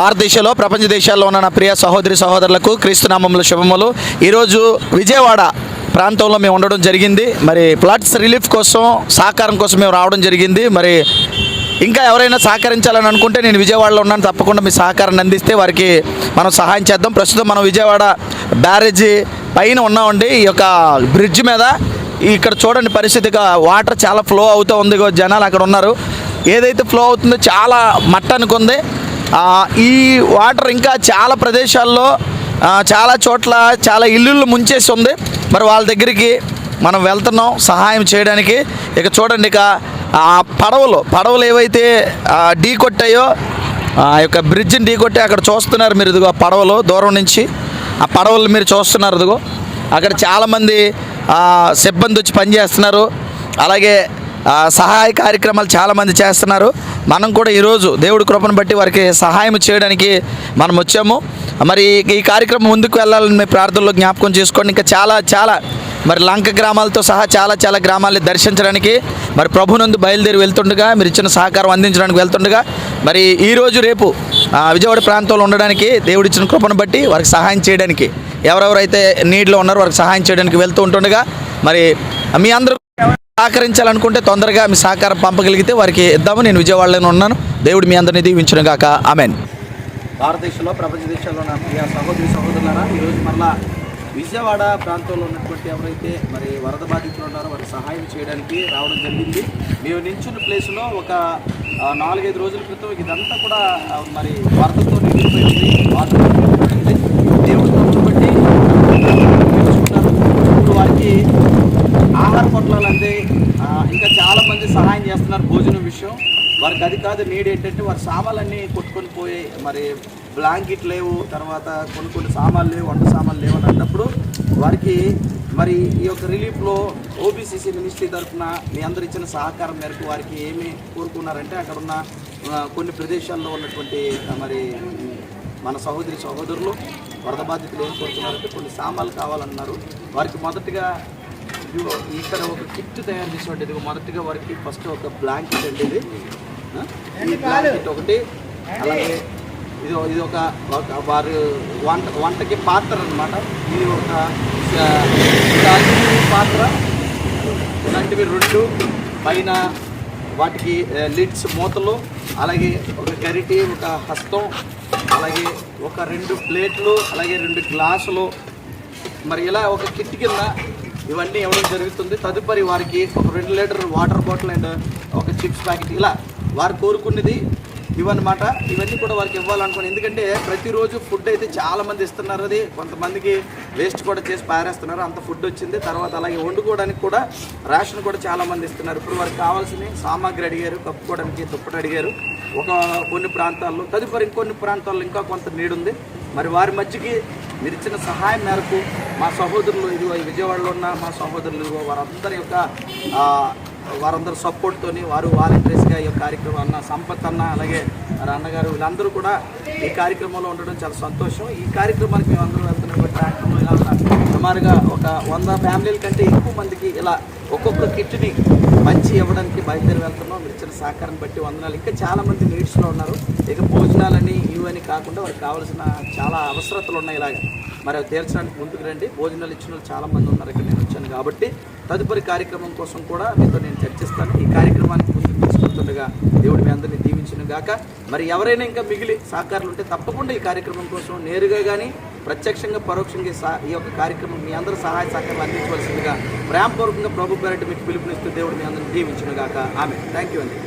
భారతదేశంలో ప్రపంచ దేశాల్లో ఉన్న నా ప్రియ సహోదరి సహోదరులకు క్రీస్తునామంలో శుభములు. ఈరోజు విజయవాడ ప్రాంతంలో మేము ఉండడం జరిగింది. మరి ఫ్లడ్స్ రిలీఫ్ కోసం సహకారం కోసం మేము రావడం జరిగింది. మరి ఇంకా ఎవరైనా సహకరించాలని అనుకుంటే నేను విజయవాడలో ఉన్నాను. తప్పకుండా మీ సహకారాన్ని అందిస్తే వారికి మనం సహాయం చేద్దాం. ప్రస్తుతం మనం విజయవాడ బ్యారేజీ పైన ఉన్నామండి. ఈ యొక్క బ్రిడ్జ్ మీద ఇక్కడ చూడండి పరిస్థితిగా వాటర్ చాలా ఫ్లో అవుతూ ఉంది జనాలు అక్కడ ఉన్నారు. ఏదైతే ఫ్లో అవుతుందో చాలా మట్టానికి ఉంది ఈ వాటర్ ఇంకా చాలా ప్రదేశాల్లో చాలా చోట్ల చాలా ఇల్లులు ముంచేసి ఉంది మరి వాళ్ళ దగ్గరికి మనం వెళ్తున్నాం సహాయం చేయడానికి. ఇక చూడండి ఇక ఆ పడవలు పడవలు ఏవైతే ఢీ కొట్టాయో ఆ యొక్క బ్రిడ్జ్ని ఢీ కొట్టి అక్కడ చూస్తున్నారు మీరు ఇదిగో పడవలు దూరం నుంచి. ఆ పడవలు మీరు చూస్తున్నారు ఇదిగో. అక్కడ చాలామంది సిబ్బంది వచ్చి పనిచేస్తున్నారు. అలాగే సహాయ కార్యక్రమాలు చాలామంది చేస్తున్నారు. మనం కూడా ఈరోజు దేవుడి కృపను బట్టి వారికి సహాయం చేయడానికి మనం వచ్చాము. మరి ఈ కార్యక్రమం ముందుకు వెళ్ళాలని మీ ప్రార్థనలో జ్ఞాపకం చేసుకోండి. ఇంకా చాలా చాలా మరి లంక గ్రామాలతో సహా చాలా చాలా గ్రామాల్ని దర్శించడానికి మరి ప్రభునందు బయలుదేరి వెళ్తుండగా మీరు ఇచ్చిన సహకారం అందించడానికి వెళ్తుండగా మరి ఈరోజు రేపు విజయవాడ ప్రాంతంలో ఉండడానికి దేవుడిచ్చిన కృపను బట్టి వారికి సహాయం చేయడానికి ఎవరెవరైతే నీడ్లో ఉన్నారో వారికి సహాయం చేయడానికి వెళ్తూ ఉంటుండగా మరి మీ అందరూ సహకరించాలనుకుంటే తొందరగా మీ సహకారం పంపగలిగితే వారికి ఇద్దాము. నేను విజయవాడలోనే ఉన్నాను. దేవుడు మీ అందరినీ దీవించిన గాక. ఆమెన్. భారతదేశంలో ప్రపంచ దేశాల్లో నా ప్రియ సహోదరి సహోదరులారా ఈరోజు మళ్ళా విజయవాడ ప్రాంతంలో ఉన్నటువంటి ఎవరైతే మరి వరద బాధితులు ఉన్నారో వారికి సహాయం చేయడానికి రావడం జరిగింది. మేము నించున్న ప్లేస్లో ఒక నాలుగైదు రోజుల క్రితం ఇదంతా కూడా మరి వరదతో నిండిపోయింది. వాతావరణం నిండిపోయింది దేవుడి కృపను బట్టి నిలుచుకున్నారు. ఇప్పుడు వారికి ఆహార పొట్లాలు అందే ఆ, ఇంకా చాలా మంది సహాయం చేస్తున్నారు భోజనం విషయం. వారికి అది కాదు నీడ్ ఏంటంటే వారి సామాన్లన్నీ కొట్టుకొని పోయి మరి బ్లాంకెట్ లేవు తర్వాత కొన్ని కొన్ని సామాన్లు లేవు వంట సామాన్లు లేవు అని అన్నప్పుడు వారికి మరి ఈ యొక్క రిలీఫ్లో ఓబీసీసీ మినిస్ట్రీ తరఫున మీ అందరు ఇచ్చిన సహకారం మేరకు వారికి ఏమి కోరుకున్నారంటే అక్కడ ఉన్న కొన్ని ప్రదేశాల్లో ఉన్నటువంటి మరి మన సహోదరి సహోదరులు వరద బాధితులు ఏం కోరుతున్నారంటే కొన్ని సామాన్లు కావాలన్నారు. వారికి మొదటగా ఇదిగో ఇక్కడ ఒక కిట్ తయారు చేసినట్టు ఇదిగో మొదటిగా వారికి ఫస్ట్ ఒక బ్లాంకెట్ అండి ఇది? ఈ బ్లాంకెట్ ఒకటి అలాగే ఇది ఇది ఒక ఒక వారు వంట వంటకి పాత్ర అన్నమాట. ఇది ఒక పాత్ర. ఇలాంటివి రెండు పైన వాటికి లిడ్స్ మూతలు అలాగే ఒక గరిటి ఒక హస్తం అలాగే ఒక రెండు ప్లేట్లు అలాగే రెండు గ్లాసులు. మరి ఇలా ఒక కిట్ కింద ఇవన్నీ ఇవ్వడం జరుగుతుంది. తదుపరి వారికి ఒక రెండు లీటర్ వాటర్ బాటిల్ అండ్ ఒక చిప్స్ ప్యాకెట్. ఇలా వారు కోరుకున్నది ఇవన్నమాట ఇవన్నీ కూడా వారికి ఇవ్వాలనుకుని ఎందుకంటే ప్రతిరోజు ఫుడ్ అయితే చాలామంది ఇస్తున్నారు. అది కొంతమందికి వేస్ట్ కూడా చేసి పారేస్తున్నారు. అంత ఫుడ్ వచ్చింది. తర్వాత అలాగే వండుకోవడానికి కూడా రేషన్ కూడా చాలామంది ఇస్తున్నారు. ఇప్పుడు వారికి కావాల్సిన సామాగ్రి అడిగారు. కప్పుకోవడానికి దుప్పటి అడిగారు. ఒక కొన్ని ప్రాంతాల్లో తదుపరి ఇంకొన్ని ప్రాంతాల్లో ఇంకా కొంత నీడు ఉంది మరి వారి మధ్యకి మీరు ఇచ్చిన సహాయం మేరకు మా సహోదరులు ఇదిగో విజయవాడలో ఉన్న మా సహోదరులు ఇదిగో వారందరి యొక్క వారందరి సపోర్ట్తోని వారు వాలంటీర్స్గా ఈ యొక్క కార్యక్రమం అన్న సంపత్ అన్న అలాగే మరి అన్నగారు వీళ్ళందరూ కూడా ఈ కార్యక్రమంలో ఉండడం చాలా సంతోషం. ఈ కార్యక్రమానికి మేము అందరూ వెళ్తున్నాం కార్యక్రమం ఇలా సుమారుగా ఒక వంద ఫ్యామిలీల కంటే ఎక్కువ మందికి ఇలా ఒక్కొక్క కిట్ని మంచి ఇవ్వడానికి బయలుదేరి వెళ్తున్నాం. మీరు ఇచ్చిన సహకారం బట్టి వందనాలు. ఇంకా చాలామంది నీడ్స్లో ఉన్నారు. ఇక భోజనాలని ఇవని కాకుండా వారికి కావాల్సిన చాలా అవసరతలు ఉన్నాయి ఇలాగ. మరి అవి తీర్చడానికి ముందుకు రండి. భోజనాలు ఇచ్చిన వాళ్ళు చాలా మంది ఉన్నారు ఇక్కడ. నేను వచ్చాను కాబట్టి తదుపరి కార్యక్రమం కోసం కూడా మీతో నేను చర్చిస్తాను. ఈ కార్యక్రమానికి ముందుకు తీసుకుంటుండగా దేవుడి మీ అందరినీ దీవించిన గాక మరి ఎవరైనా ఇంకా మిగిలి సహకారులు ఉంటే తప్పకుండా ఈ కార్యక్రమం కోసం నేరుగా కానీ ప్రత్యక్షంగా పరోక్షంగా ఈ ఈ యొక్క కార్యక్రమం మీ అందరూ సహాయ సహకారం అందించవలసిందిగా ప్రేమపూర్వకంగా ప్రభు పేరటి మీకు పిలుపునిస్తూ దేవుడు మీ అందరిని దీవించిన గాక ఆమె థ్యాంక్ యూ అండి.